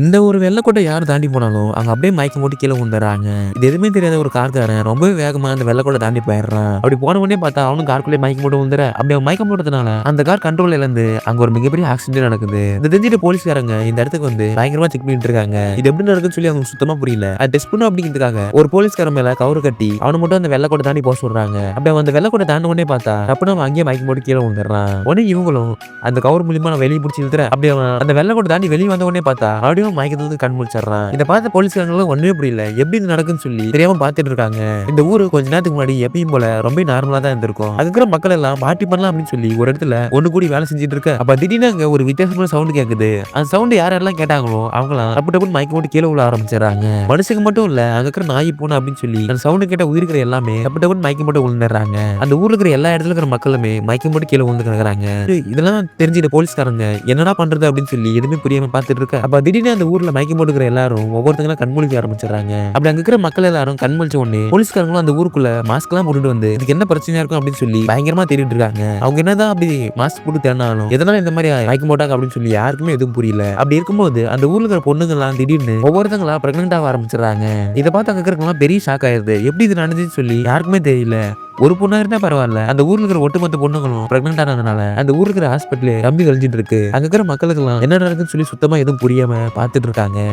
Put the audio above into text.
இந்த ஒரு வெள்ளக்கோட்டை யார் தாண்டி போனாலும் அங்க அப்படியே மயக்கம் போட்டு கீழே விழுந்துறாங்க இது எதுவுமே தெரியாத ஒரு கார்காரன் ரொம்பவே வேகமா அந்த வெள்ளக்கோட்டை தாண்டி போயிடுறான். அப்படி போன உடனே பார்த்தா அவனும் காருக்குள்ளே மயக்கம் போட்டு விழுந்துற அப்படி அவன் மயக்கம் போட்டதுனால அந்த கார் கண்ட்ரோல் இழந்து அங்க ஒரு மிகப்பெரிய ஆக்சிடென்ட் நடக்குது. இந்த தெரிஞ்சிட்டு போலீஸ்காரங்க இந்த இடத்துக்கு வந்து பயங்கரமா செக் பண்ணிட்டு இருக்காங்க. இது எப்படி நடக்குன்னு சொல்லி அவங்க சுத்தமா புரியல. அது டெஸ்ட் பண்ணும் அப்படிங்கிறதுக்காக ஒரு போலீஸ்காரன் மேல கவர் கட்டி அவனை மட்டும் அந்த வெள்ளக்கோட்டை தாண்டி போக சொல்றாங்க. அப்படி அவன் அந்த வெள்ளக்கோட்டை தாண்ட உடனே பார்த்தா அப்ப அவன் அங்கேயே மயக்கம் போட்டு கீழே விழுந்துடுறான் உடனே இவங்களும் அந்த கவர் மூலியமா நான் வெளியே பிடிச்சி இழுத்துற அப்படி அவன் அந்த வெள்ளக்கோட்டை தாண்டி வெளியே வந்த உடனே பார்த்தா அப்படியே தெரியாம மயக்கத்துல கண் முடிச்சிடறான் இதை பார்த்த போலீஸ்காரங்களும் ஒண்ணுமே புரியல. எப்படி இது நடக்குன்னு சொல்லி தெரியாம பார்த்துட்டு இருக்காங்க. இந்த ஊரு கொஞ்ச நேரத்துக்கு முன்னாடி எப்பயும் போல ரொம்ப நார்மலா தான் இருந்திருக்கும். அதுக்கப்புறம் மக்கள் எல்லாம் பார்ட்டி பண்ணலாம் அப்படின்னு சொல்லி ஒரு இடத்துல ஒண்ணு கூடி வேலை செஞ்சுட்டு இருக்க. அப்ப திடீர்னு அங்க ஒரு வித்தியாசமான சவுண்ட் கேக்குது. அந்த சவுண்ட் யார் யாரெல்லாம் கேட்டாங்களோ அவங்களாம் டப்பு மயக்க மயக்கம் போட்டு கீழே விழ ஆரம்பிச்சிடறாங்க. மனுஷங்க மட்டும் இல்ல அங்க இருக்கிற நாய் போன அப்படின்னு சொல்லி அந்த சவுண்ட் கேட்ட உயிர்க்கிற எல்லாமே டப்பு டப்புன்னு மயக்கம் போட்டு விழுந்துடுறாங்க அந்த ஊர்ல இருக்கிற எல்லா இடத்துல இருக்கிற மக்களுமே மயக்கம் போட்டு கீழே விழுந்து கிடக்குறாங்க இதெல்லாம் தெரிஞ்சுட்டு போலீஸ்காரங்க என்னடா பண்றது அப்படின்னு சொல்லி எதுவுமே புரியாம பார்த்துட்டு இருக்க. அப்ப திடீர்னு அந்த ஊர்ல மயக்கம் போட்டுக்கிற எல்லாரும் ஒவ்வொருத்தங்களும் கண்மொழிக்க ஆரம்பிச்சிடுறாங்க. அப்படி அங்க இருக்கிற மக்கள் எல்லாரும் கண்மொழிச்ச உடனே போலீஸ்காரங்களும் அந்த ஊருக்குள்ள மாஸ்க் எல்லாம் போட்டுட்டு வந்து இதுக்கு என்ன பிரச்சனையா இருக்கும்? அப்படின்னு சொல்லி பயங்கரமா தேடிட்டு இருக்காங்க. அவங்க என்னதான் அப்படி மாஸ்க் போட்டு தேடினாலும் எதனால இந்த மாதிரி மயக்கம் போட்டாங்க? அப்படின்னு சொல்லி யாருக்குமே எதுவும் புரியல. அப்படி இருக்கும்போது அந்த ஊர்ல இருக்கிற பொண்ணுங்கலாம் திடீர்னு ஒவ்வொருத்தங்களா பிரெக்னென்ட் ஆக ஆரம்பிச்சிடறாங்க. இதை பார்த்து அங்க இருக்கிறவங்க பெரிய ஷாக் ஆயிருது. எப்படி இது நடந்துச்சு சொல்லி யாருக்குமே தெரியல. ஒரு பொண்ணா இருந்தா பரவாயில்ல. அந்த ஊர்ல இருக்கிற ஒட்டுமொத்த பொண்ணுங்களும் பிரெக்னென்ட் ஆனதுனால அந்த ஊர்ல இருக்கிற ஹாஸ்பிட்டல் கம்பி கழிஞ்சிட்டு இருக்கு. அங்க இருக்கிற மக்களுக்கு எல்லாம் என்ன நடக்குன்னு சொல்லி சுத்தமா எதுவும் புரியாம பார்த்துட்டு இருக்காங்க.